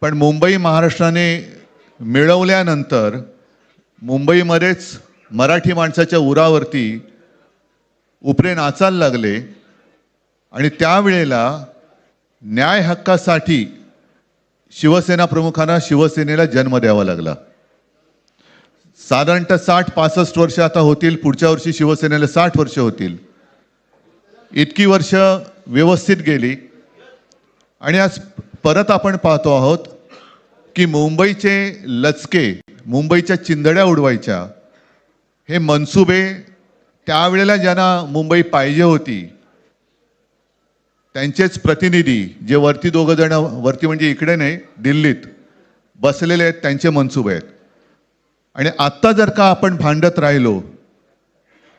पण मुंबई महाराष्ट्राने मिळवल्यानंतर मुंबईमध्येच मराठी माणसाच्या उरावरती उपरे नाचायला लागले आणि त्यावेळेला न्याय हक्कासाठी शिवसेना प्रमुखांना शिवसेनेला जन्म द्यावा लागला. साधारणतः साठ पासष्ट वर्ष आता होतील पुढच्या वर्षी शिवसेनेला साठ वर्ष होतील. इतकी वर्ष व्यवस्थित गेली. आणि आज परत आपण पाहतो आहोत की मुंबईचे लचके मुंबईच्या चिंदड्या उडवायच्या. हे मनसुबे त्यावेळेला ज्यांना मुंबई पाहिजे होती त्यांचेच प्रतिनिधी जे वरती दोघं जण वरती म्हणजे इकडे नाही दिल्लीत बसलेले आहेत त्यांचे मनसुबे आहेत. आणि आत्ता जर का आपण भांडत राहिलो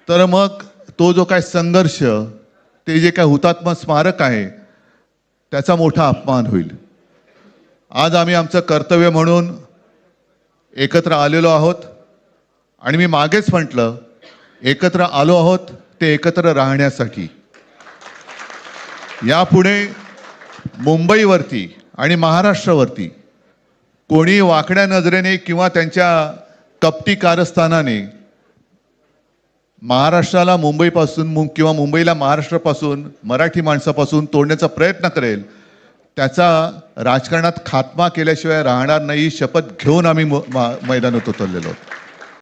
तर मग तो जो काय संघर्ष ते जे काय हुतात्मा स्मारक आहे त्याचा मोठा अपमान होईल. आज आम्ही आमचं कर्तव्य म्हणून एकत्र आलेलो आहोत आणि मी मागेच म्हटलं एकत्र आलो आहोत ते एकत्र राहण्यासाठी. यापुढे मुंबईवरती आणि महाराष्ट्रावरती कोणी वाकड्या नजरेने किंवा त्यांच्या कपटी कारस्थानाने महाराष्ट्राला मुंबईपासून मु- किंवा मुंबईला महाराष्ट्रापासून मराठी माणसापासून तोडण्याचा प्रयत्न करेल त्याचा राजकारणात खात्मा केल्याशिवाय राहणार नाही शपथ घेऊन आम्ही मैदानात उतरलेलो आहोत.